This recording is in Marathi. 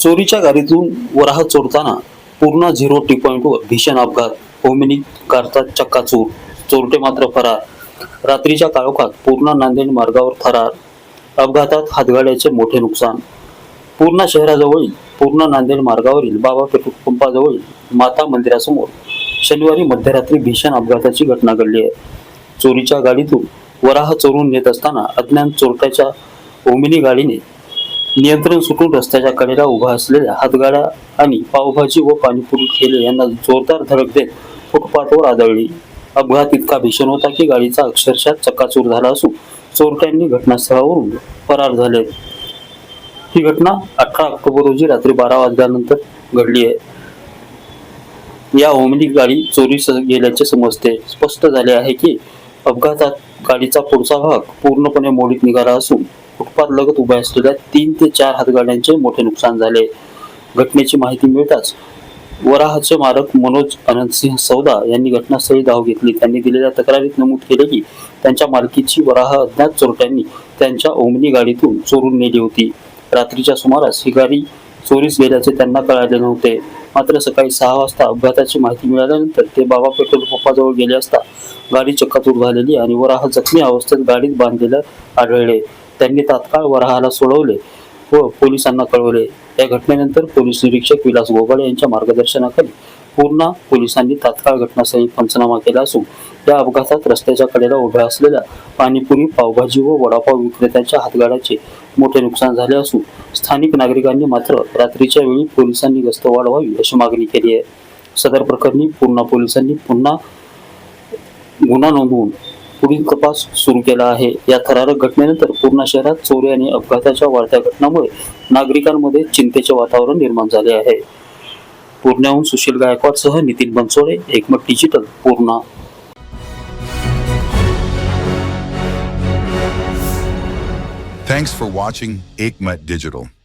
चोरीच्या गाडीतून वराह चोरताना पूर्ण झिरो टी पॉईंटवर भीषण अपघात. होमिनी कारचा चक्काचूर चोरटे मात्र फरार. रात्रीच्या काळोखात पूर्ण नांदेड मार्गावर फरार. अपघातात हातगाड्याचे मोठे नुकसान. पूर्णा शहराजवळील पूर्ण नांदेड मार्गावरील बाबा पेट्रोल पंपाजवळील माता मंदिरासमोर शनिवारी मध्यरात्री भीषण अपघाताची घटना घडली आहे. चोरीच्या गाडीतून वराह चोरून नेत असताना अज्ञान चोरट्याच्या हो, ओमिनी गाडीने नियंत्रण सुटून रस्त्याच्या कडेला उभा असलेल्या हातगाड्या आणि पावभाजी व पाणीपुरी ठेले यांना जोरदार धडक देत फुटपाथवर आदळली. अपघात इतका भीषण होता की गाडीचा अक्षरशः चक्काचूर झाला असून चोरट्यांनी घटनास्थळावरून फरार झाले. ही घटना अठरा ऑक्टोबर रोजी रात्री बारा वाजल्यानंतर घडली आहे. या ओमनी गाडी चोरी गेल्याचे समजते. स्पष्ट झाले आहे की अपघातात गाडीचा पुढचा भाग पूर्णपणे मोडीत निघाला असून फुटपाथ लगत उभ्या असलेल्या तीन ते चार हातगाड्यांचे मोठे नुकसान झाले. घटनेची माहिती मिळताच वराहाचे मालक मनोज अनंतसिंह सौदा यांनी घटनास्थळी धाव घेतली. त्यांनी दिलेल्या तक्रारीत नमूद केले की त्यांच्या मालकीची वराह अज्ञात चोरट्यांनी त्यांच्या ओमनी गाडीतून चोरून नेली होती. रात्रीच्या सुमारास ही गाडी चोरीस गेल्याचे त्यांना कळाले नव्हते. मात्र सकाळी सहा वाजता अपघाताची माहिती मिळाल्यानंतर ते बाबा पेट्रोल पंपाजवळ गेले असता गाडी चक्काचूर झालेली आणि वराह जखमी अवस्थेत गाडीत बांधलेलं आढळले. त्यांनी तात्काळ वराहाला सोडवले व पोलिसांना कळवले. या घटनेनंतर पोलीस निरीक्षक विलास गोगाळे यांच्या मार्गदर्शनाखाली पूर्णा पोलिसांनी तात्काळ घटनास्थळी पंचनामा केला असून या अपघातात रस्त्याच्या कडेला उभ्या असलेल्या पाणीपुरी पावभाजी व वडापाव विक्रेत्यांच्या हातगाड्याचे मोठे नुकसान झाले असून स्थानिक नागरिकांनी मात्र रात्रीच्या वेळी पोलिसांनी गस्त वाढवावी अशी मागणी केली आहे. सदर प्रकरणी पूर्णा पोलिसांनी पुन्हा गुन्हा नोंदवून पुढील तपास सुरू केला आहे. या थरारक घटनेनंतर पूर्णा शहरात चोरी आणि अपघाताच्या वाढत्या घटनामुळे नागरिकांमध्ये चिंतेचे वातावरण निर्माण झाले आहे. पूर्ण्याहून Sushil गायकवाडसह Nitin Bansode Ekmat digital Purna. Thanks for watching Aikmat Digital.